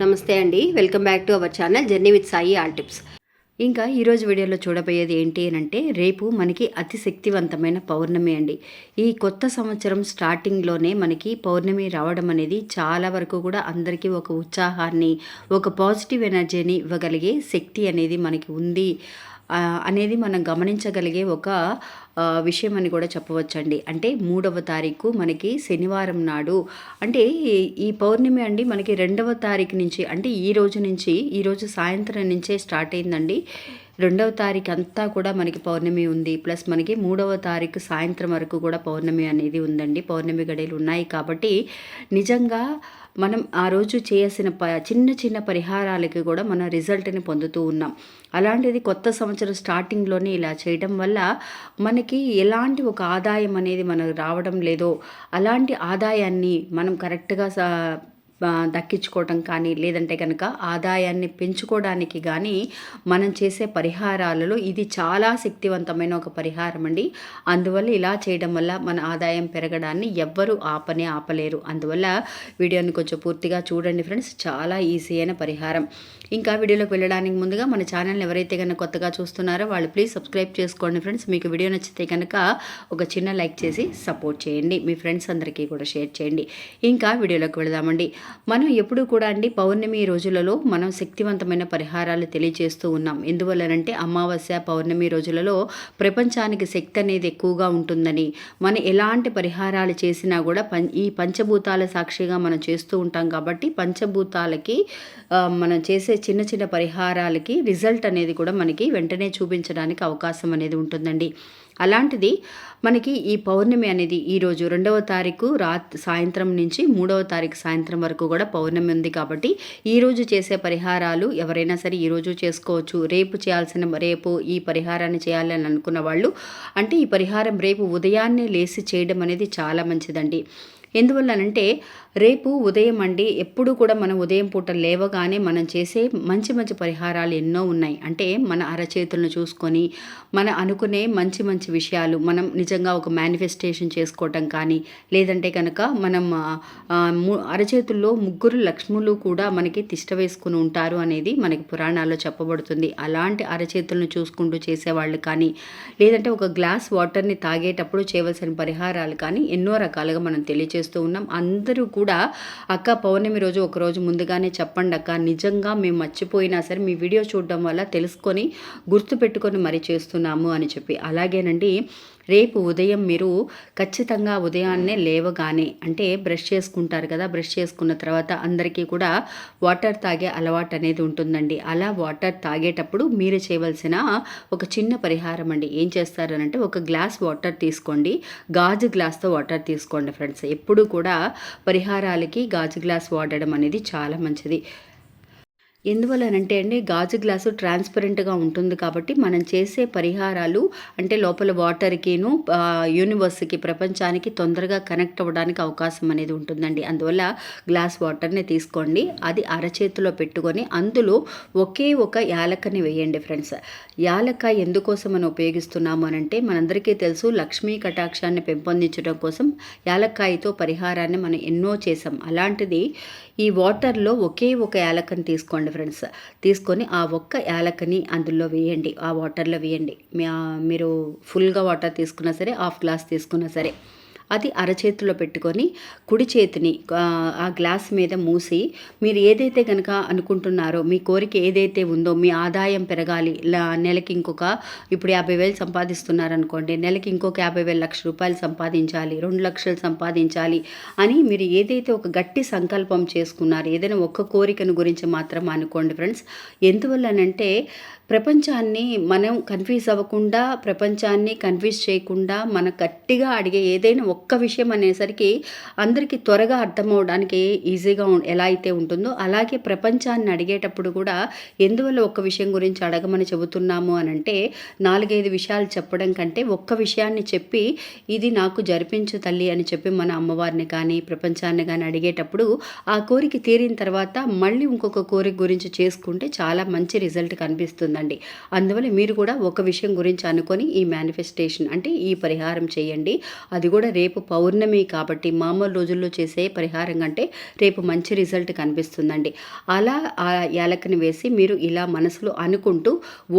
నమస్తే అండి. Welcome back to our channel journey with Sai all tips. ఇంకా ఈరోజు వీడియోలో చూడబోయేది ఏంటి అని అంటే రేపు మనకి అతి శక్తివంతమైన పౌర్ణమి అండి. ఈ కొత్త సంవత్సరం స్టార్టింగ్లోనే మనకి పౌర్ణమి రావడం అనేది చాలా వరకు కూడా అందరికీ ఒక ఉత్సాహాన్ని ఒక పాజిటివ్ ఎనర్జీని ఇవ్వగలిగే శక్తి అనేది మనకి ఉంది. అనేది మనం గమనించగలిగే ఒక విషయం అని కూడా చెప్పవచ్చండి. అంటే మూడవ తారీఖు మనకి శనివారం నాడు. అంటే ఈ- పౌర్ణమి అండి మనకి రెండవ తారీఖు నుంచి అంటే ఈ రోజు నుంచి ఈరోజు సాయంత్రం నుంచే స్టార్ట్ అయిందండి. రెండవ తారీఖు అంతా కూడా మనకి పౌర్ణమి ఉంది. ప్లస్ మనకి మూడవ తారీఖు సాయంత్రం వరకు కూడా పౌర్ణమి అనేది ఉందండి. పౌర్ణమి గడియలు ఉన్నాయి కాబట్టి నిజంగా మనం ఆ రోజు చేయాల్సిన ప చిన్న చిన్న పరిహారాలకి కూడా మన రిజల్ట్ని పొందుతూ ఉన్నాం. అలాంటిది కొత్త సంవత్సరం స్టార్టింగ్లోనే ఇలా చేయడం వల్ల మనకి ఎలాంటి ఒక ఆదాయం అనేది మనకు రావడం లేదో అలాంటి ఆదాయాన్ని మనం కరెక్ట్గా దక్కించుకోవటం కానీ లేదంటే కనుక ఆదాయాన్ని పెంచుకోవడానికి కానీ మనం చేసే పరిహారాలలో ఇది చాలా శక్తివంతమైన ఒక పరిహారం అండి. అందువల్ల ఇలా చేయడం వల్ల మన ఆదాయం పెరగడాన్ని ఎవ్వరూ ఆపనే ఆపలేరు. అందువల్ల వీడియోని కొంచెం పూర్తిగా చూడండి ఫ్రెండ్స్. చాలా ఈజీ అయిన పరిహారం. ఇంకా వీడియోలోకి వెళ్ళడానికి ముందుగా మన ఛానల్ని ఎవరైతే కనుక కొత్తగా చూస్తున్నారో వాళ్ళు ప్లీజ్ సబ్స్క్రైబ్ చేసుకోండి ఫ్రెండ్స్. మీకు వీడియో నచ్చితే కనుక ఒక చిన్న లైక్ చేసి సపోర్ట్ చేయండి. మీ ఫ్రెండ్స్ అందరికీ కూడా షేర్ చేయండి. ఇంకా వీడియోలోకి వెళదామండి. మనం ఎప్పుడూ కూడా అండి పౌర్ణమి రోజులలో మనం శక్తివంతమైన పరిహారాలు తెలియజేస్తూ ఉన్నాం. ఎందువల్లనంటే అమావాస్య పౌర్ణమి రోజులలో ప్రపంచానికి శక్తి అనేది ఎక్కువగా ఉంటుందని మనం ఎలాంటి పరిహారాలు చేసినా కూడా పం ఈ పంచభూతాల సాక్షిగా మనం చేస్తూ ఉంటాం కాబట్టి పంచభూతాలకి మనం చేసే చిన్న చిన్న పరిహారాలకి రిజల్ట్ అనేది కూడా మనకి వెంటనే చూపించడానికి అవకాశం అనేది ఉంటుందండి. అలాంటిది మనకి ఈ పౌర్ణమి అనేది ఈరోజు రెండవ తారీఖు రాత్ సాయంత్రం నుంచి మూడవ తారీఖు సాయంత్రం వరకు కూడా పౌర్ణమి ఉంది కాబట్టి ఈరోజు చేసే పరిహారాలు ఎవరైనా సరే ఈరోజు చేసుకోవచ్చు. రేపు చేయాల్సిన రేపు ఈ పరిహారాన్ని చేయాలని అనుకున్న వాళ్ళు అంటే ఈ పరిహారం రేపు ఉదయాన్నే లేచి చేయడం అనేది చాలా మంచిదండి. ఎందువల్లనంటే రేపు ఉదయం అండి ఎప్పుడు కూడా మనం ఉదయం పూట లేవగానే మనం చేసే మంచి మంచి పరిహారాలు ఎన్నో ఉన్నాయి. అంటే మన అరచేతులను చూసుకొని మన అనుకునే మంచి మంచి విషయాలు మనం నిజంగా ఒక మేనిఫెస్టేషన్ చేసుకోవటం కానీ లేదంటే కనుక మనం అరచేతుల్లో ముగ్గురు లక్ష్ములు కూడా మనకి తిష్ట వేసుకుని ఉంటారు అనేది మనకి పురాణాల్లో చెప్పబడుతుంది. అలాంటి అరచేతులను చూసుకుంటూ చేసేవాళ్ళు కానీ లేదంటే ఒక గ్లాస్ వాటర్ని తాగేటప్పుడు చేయవలసిన పరిహారాలు కానీ ఎన్నో రకాలుగా మనం తెలియజేస్తూ ఉన్నాం. అందరూ కూడా అక్క పౌర్ణమి రోజు ఒకరోజు ముందుగానే చెప్పండి అక్క. నిజంగా మేము మర్చిపోయినా సరే మీ వీడియో చూడడం వల్ల తెలుసుకొని గుర్తుపెట్టుకొని మరి చేస్తున్నాము అని చెప్పి. అలాగేనండి రేపు ఉదయం మీరు ఖచ్చితంగా ఉదయాన్నే లేవగానే అంటే బ్రష్ చేసుకుంటారు కదా బ్రష్ చేసుకున్న తర్వాత అందరికీ కూడా వాటర్ తాగే అలవాటు అనేది ఉంటుందండి. అలా వాటర్ తాగేటప్పుడు మీరు చేయవలసిన ఒక చిన్న పరిహారం అండి. ఏం చేస్తారనంటే ఒక గ్లాస్ వాటర్ తీసుకోండి. గాజు గ్లాస్తో వాటర్ తీసుకోండి ఫ్రెండ్స్. ఎప్పుడు కూడా పరిహారాలకి గాజు గ్లాస్ వాడడం అనేది చాలా మంచిది. ఎందువల్లనంటే అండి గాజు గ్లాసు ట్రాన్స్పరెంట్గా ఉంటుంది కాబట్టి మనం చేసే పరిహారాలు అంటే లోపల వాటర్కిను యూనివర్స్కి ప్రపంచానికి తొందరగా కనెక్ట్ అవ్వడానికి అవకాశం అనేది ఉంటుందండి. అందువల్ల గ్లాస్ వాటర్ని తీసుకోండి. అది అరచేతిలో పెట్టుకొని అందులో ఒకే ఒక యాలకని వేయండి ఫ్రెండ్స్. యాలక ఎందుకోసం మనం ఉపయోగిస్తున్నాము అని అంటే మనందరికీ తెలుసు లక్ష్మీ కటాక్షాన్ని పెంపొందించడం కోసం యాలక్కాయతో పరిహారాన్ని మనం ఎన్నో చేసాం అలాంటిది ఈ వాటర్లో ఒకే ఒక యాలకని తీసుకోండి ఫ్రెండ్స్. తీసుకొని ఆ ఒక్క యాలకని అందులో వేయండి ఆ వాటర్లో వేయండి. మీరు ఫుల్గా వాటర్ తీసుకున్నా సరే హాఫ్ గ్లాస్ తీసుకున్నా సరే. అది అరచేతిలో పెట్టుకొని కుడి చేతిని ఆ, గ్లాస్ మీద మూసి మీరు ఏదైతే కనుక అనుకుంటున్నారో మీ కోరిక ఏదైతే ఉందో మీ ఆదాయం పెరగాలి లా- నెలకి ఇంకొక ఇప్పుడు యాభై వేలు సంపాదిస్తున్నారనుకోండి నెలకి ఇంకొక యాభై వేల లక్ష రూపాయలు సంపాదించాలి రెండు లక్షలు సంపాదించాలి అని మీరు ఏదైతే ఒక గట్టి సంకల్పం చేసుకున్నారు ఏదైనా ఒక్క కోరికను గురించి మాత్రం అనుకోండి ఫ్రెండ్స్ ఎందువల్లనంటే ప్రపంచాన్ని మనం కన్ఫ్యూజ్ అవ్వకుండా ప్రపంచాన్ని కన్ఫ్యూజ్ చేయకుండా మన గట్టిగా అడిగే ఏదైనా ఒక్క విషయం అనేసరికి అందరికీ త్వరగా అర్థమవడానికి ఈజీగా ఎలా అయితే ఉంటుందో అలాగే ప్రపంచాన్ని అడిగేటప్పుడు కూడా ఎందువల్ల ఒక్క విషయం గురించి అడగమని చెబుతున్నాము అని అంటే నాలుగైదు విషయాలు చెప్పడం కంటే ఒక్క విషయాన్ని చెప్పి ఇది నాకు జరిపించు తల్లి అని చెప్పి మన అమ్మవారిని కానీ ప్రపంచాన్ని కానీ అడిగేటప్పుడు ఆ కోరిక తీరిన తర్వాత మళ్ళీ ఇంకొక కోరిక గురించి చేసుకుంటే చాలా మంచి రిజల్ట్ కనిపిస్తుంది కనిపిస్తుందండి అందువల్ల మీరు కూడా ఒక విషయం గురించి అనుకొని ఈ మేనిఫెస్టేషన్ అంటే ఈ పరిహారం చేయండి. అది కూడా రేపు పౌర్ణమి కాబట్టి మామూలు రోజుల్లో చేసే పరిహారం కంటే రేపు మంచి రిజల్ట్ కనిపిస్తుందండి. అలా ఆ యాలకని వేసి మీరు ఇలా మనసులో అనుకుంటూ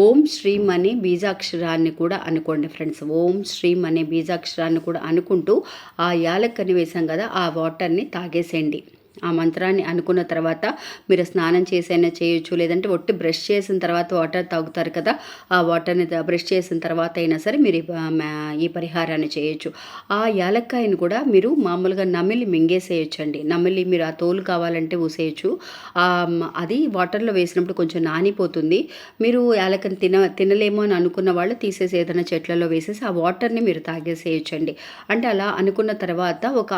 ఓం శ్రీం అనే బీజాక్షరాన్ని కూడా అనుకోండి ఫ్రెండ్స్. ఓం శ్రీం అనే బీజాక్షరాన్ని కూడా అనుకుంటూ ఆ యాలక్కని వేసాం కదా ఆ వాటర్ని తాగేసేయండి. ఆ మంత్రాన్ని అనుకున్న తర్వాత మీరు స్నానం చేసైనా చేయొచ్చు లేదంటే ఒట్టి బ్రష్ చేసిన తర్వాత వాటర్ తాగుతారు కదా ఆ వాటర్ని బ్రష్ చేసిన తర్వాత అయినా సరే మీరు ఈ పరిహారాన్ని చేయొచ్చు. ఆ యాలక్కాయని కూడా మీరు మామూలుగా నమిలి మింగేసేయచ్చు అండి నమిలి మీరు ఆ తోలు కావాలంటే ఊసేయచ్చు. అది వాటర్లో వేసినప్పుడు కొంచెం నానిపోతుంది. మీరు యాలకని తిన తినలేమో అని అనుకున్న వాళ్ళు తీసేసి ఏదైనా చెట్లలో వేసేసి ఆ వాటర్ని మీరు తాగేసేయచ్చండి. అంటే అలా అనుకున్న తర్వాత ఒక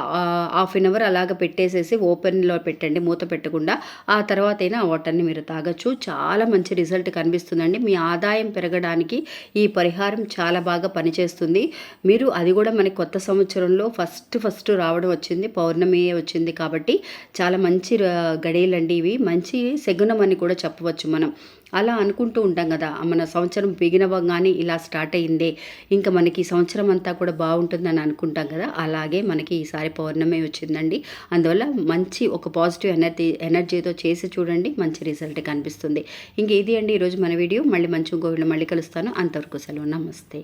హాఫ్ అన్ అవర్ అలాగ పెట్టేసేసి ఓపెన్లో పెట్టండి మూత పెట్టకుండా. ఆ తర్వాత అయినా ఆ వాటర్ని మీరు తాగొచ్చు. చాలా మంచి రిజల్ట్ కనిపిస్తుందండి. మీ ఆదాయం పెరగడానికి ఈ పరిహారం చాలా బాగా పనిచేస్తుంది. మీరు అది కూడా మనకి కొత్త సంవత్సరంలో ఫస్ట్ ఫస్ట్ రావడం వచ్చింది. పౌర్ణమి వచ్చింది కాబట్టి చాలా మంచి గడియలండి ఇవి. మంచి శగునం అని కూడా చెప్పవచ్చు మనం. అలా అనుకుంటూ ఉంటాం కదా. మన సంవత్సరం బిగినవ్వగానే ఇలా స్టార్ట్ అయిందే ఇంకా మనకి సంవత్సరం అంతా కూడా బాగుంటుందని అనుకుంటాం కదా. అలాగే మనకి ఈసారి పౌర్ణమి వచ్చిందండి. అందువల్ల మంచి ఒక పాజిటివ్ ఎనర్జీ ఎనర్జీతో చేసి చూడండి. మంచి రిజల్ట్ కనిపిస్తుంది. ఇంక ఇది అండి ఈరోజు మన వీడియో. మళ్ళీ మంచి ఇంకో మళ్ళీ కలుస్తాను. అంతవరకు సెలవు. నమస్తే.